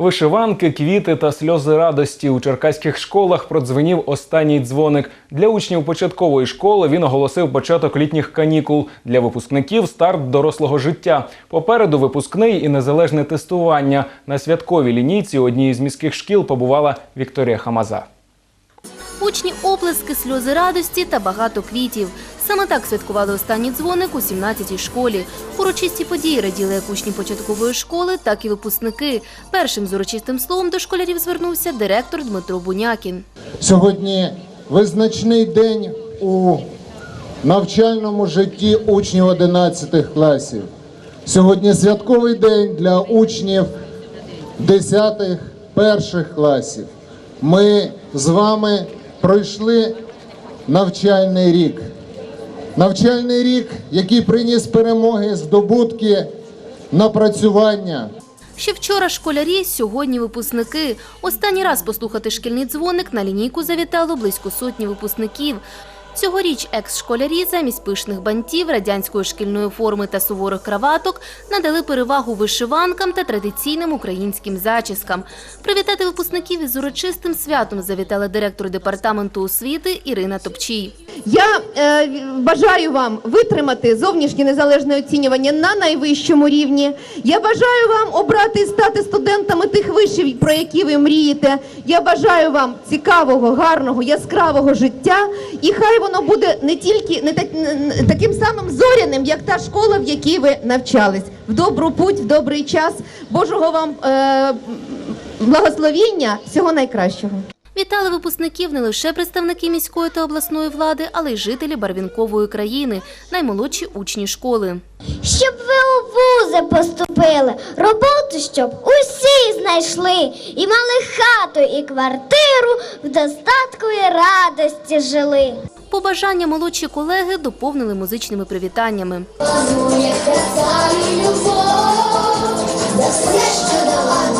Вишиванки, квіти та сльози радості у черкаських школах продзвенів останній дзвоник. Для учнів початкової школи він оголосив початок літніх канікул. Для випускників старт дорослого життя. Попереду випускний і незалежне тестування. На святковій лінійці однієї з міських шкіл побувала Вікторія Хамаза. Учні оплески, сльози радості та багато квітів. Саме так святкували останній дзвоник у 17-й школі. Урочисті події раділи як учні початкової школи, так і випускники. Першим з урочистим словом до школярів звернувся директор Дмитро Бунякін. Сьогодні визначний день у навчальному житті учнів 11 класів. Сьогодні святковий день для учнів 10 перших класів. Ми з вами пройшли навчальний рік. Навчальний рік, який приніс перемоги, здобутки, напрацювання. Ще вчора школярі, сьогодні випускники. Останній раз послухати шкільний дзвоник на лінійку завітало близько сотні випускників. Цьогоріч екс-школярі замість пишних бантів, радянської шкільної форми та суворих краваток надали перевагу вишиванкам та традиційним українським зачіскам. Привітати випускників із урочистим святом завітала директор департаменту освіти Ірина Топчій. Я е, бажаю вам витримати зовнішнє незалежне оцінювання на найвищому рівні. Я бажаю вам обрати і стати студентами тих вишів, про які ви мрієте. Я бажаю вам цікавого, гарного, яскравого життя. І хай воно буде не тільки не, так, не таким самим зоряним, як та школа, в якій ви навчались. В добру путь, в добрий час. Божого вам е, благословіння, всього найкращого. Вітали випускників не лише представники міської та обласної влади, але й жителі Барвінкової країни, наймолодші учні школи. Щоб ви у вузи поступили, роботу щоб усі знайшли, і мали хату і квартиру, в достатку і радості жили. Побажання молодші колеги доповнили музичними привітаннями. Панує любов, за все, що дала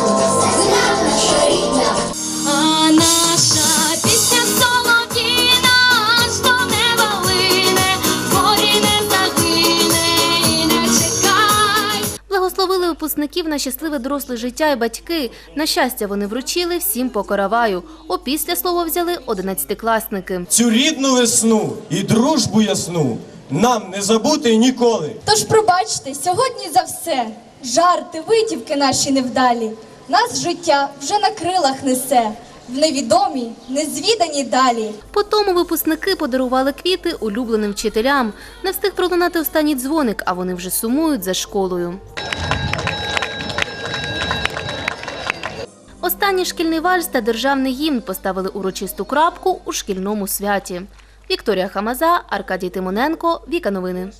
випускників на щасливе доросле життя і батьки. На щастя, вони вручили всім по караваю. Опісля слова взяли одинадцятикласники. цю рідну весну і дружбу ясну нам не забути ніколи. Тож пробачте сьогодні за все. Жарти, витівки наші невдалі. Нас життя вже на крилах несе, в невідомій, незвіданій далі. По тому випускники подарували квіти улюбленим вчителям. Не встиг пролунати останній дзвоник, а вони вже сумують за школою. Останній шкільний вальс та державний гімн поставили урочисту крапку у шкільному святі. Вікторія Хамаза, Аркадій Тимоненко, Віка Новини.